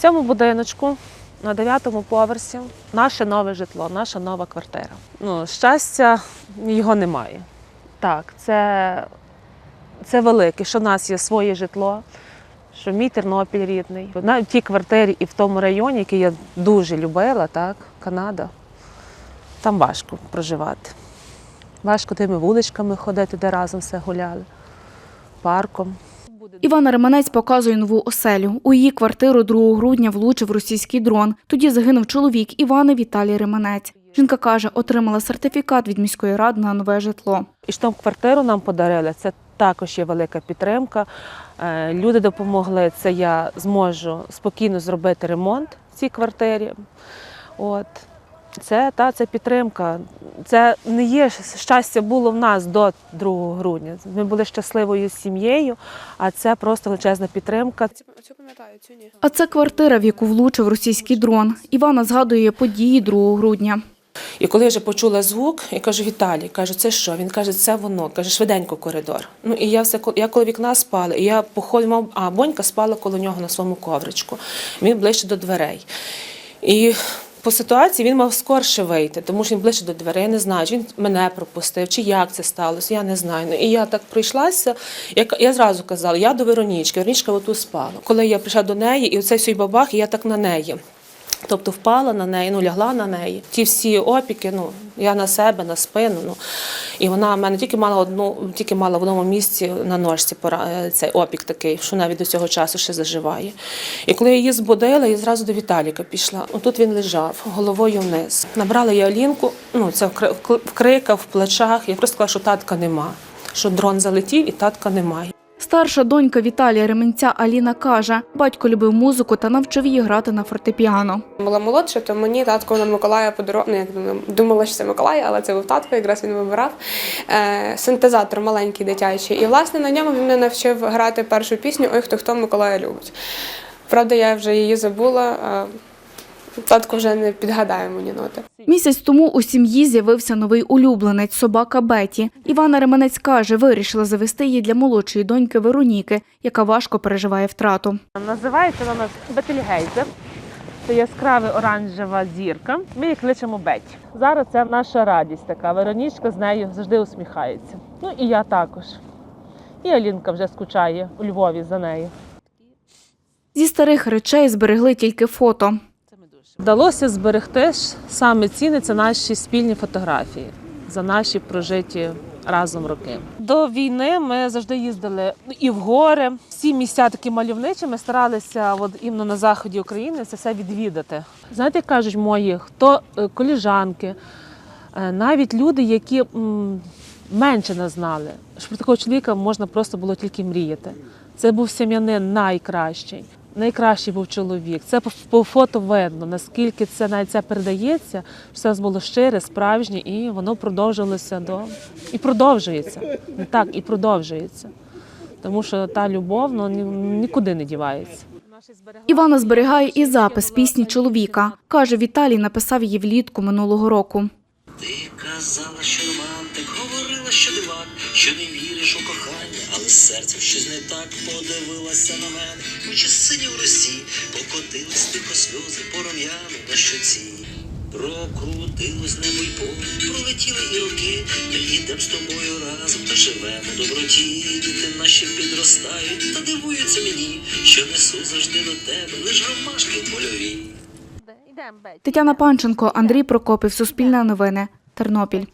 цьому будиночку на дев'ятому поверсі наше нове житло, наша нова квартира. Ну, щастя, його немає. Так, це, це велике, що в нас є своє житло, що мій Тернопіль рідний. На тій квартирі і в тому районі, який я дуже любила, так, Канада, там важко проживати. Важко тими вуличками ходити, де разом все гуляли, парком. Івана Реманець показує нову оселю. У її квартиру 2 грудня влучив російський дрон. Тоді загинув чоловік Івани Віталій Реманець. Жінка каже, отримала сертифікат від міської ради на нове житло. І що квартиру нам подарили, це також є велика підтримка. Е, Люди допомогли. Це я зможу спокійно зробити ремонт в цій квартирі. От. Це та це підтримка. Це не є щастя було в нас до 2 грудня. Ми були щасливою сім'єю, а це просто величезна підтримка. А це квартира, в яку влучив російський дрон. Івана згадує події 2 грудня. І коли я вже почула звук, я кажу, Віталій, кажу, це що? Він каже, це воно. Каже, швиденько коридор. Ну і я все я коло вікна спала, і я походу, мав, а бонька спала коло нього на своєму ковричку. Він ближче до дверей. І по ситуації він мав скорше вийти, тому що він ближче до дверей. Я не знаю, чи він мене пропустив, чи як це сталося, я не знаю. Ну, і я так прийшлася. Я, я зразу казала, я до Веронічки, Веронічка отут спала. Коли я прийшла до неї, і оцей свій бабах, і я так на неї. Тобто впала на неї, ну лягла на неї. Ті всі опіки, ну я на себе, на спину. Ну і вона в мене тільки мала одну, тільки мала в одному місці на ножці е, цей опік такий, що навіть до цього часу ще заживає. І коли я її збудила, я зразу до Віталіка пішла. Отут він лежав головою вниз. Набрала я Алінку, ну це в криках, в плечах. Я просто сказала, що татка нема. Що дрон залетів і татка немає. Старша донька Віталія Ременця Аліна каже, батько любив музику та навчив її грати на фортепіано. Була молодша, то мені татко на Миколая подарував, ну, як думала, що це Миколай, але це був татко, якраз він вибирав. Е, синтезатор маленький дитячий. І, власне, на ньому він мене навчив грати першу пісню Ой, хто хто Миколая любить. Правда, я вже її забула, татко вже не підгадає мені ноти. Місяць тому у сім'ї з'явився новий улюбленець собака Беті. Івана Ременець каже, вирішила завести її для молодшої доньки Вероніки, яка важко переживає втрату. Називається вона Бетельгейзер. Це яскрава оранжева зірка. Ми її кличемо Бетті. Зараз це наша радість така. Веронічка з нею завжди усміхається. Ну і я також. І Алінка вже скучає у Львові за нею. Зі старих речей зберегли тільки фото. Вдалося зберегти саме цінне це наші спільні фотографії за наші прожиті разом роки. До війни ми завжди їздили і в гори. Всі місця такі мальовничі. Ми старалися от іменно на заході України це все відвідати. Знаєте, як кажуть мої, хто е, коліжанки, е, навіть люди, які менше не знали, що про такого чоловіка можна просто було тільки мріяти. Це був сім'янин найкращий. Найкращий був чоловік. Це по, по фото видно, наскільки це навіть це передається, це було щире, справжнє, і воно продовжилося до і продовжується. Так, і продовжується. Тому що та любов ну, ні- нікуди не дівається. Івана зберігає і запис пісні чоловіка. Каже, Віталій написав її влітку минулого року. Ти казала, що романтик, говорила, що дивак, що не але щось не так подивилася на мене. Очі сині в росі, покотились тихо сльози по рум'яну на щоці. Прокрутилось небо й поле, пролетіли і роки. Ми йдем з тобою разом та живемо доброті. Діти наші підростають та дивуються мені, що несу завжди до тебе, лиш ромашки польові. Тетяна Панченко, Андрій Прокопів, Суспільне новини, Тернопіль.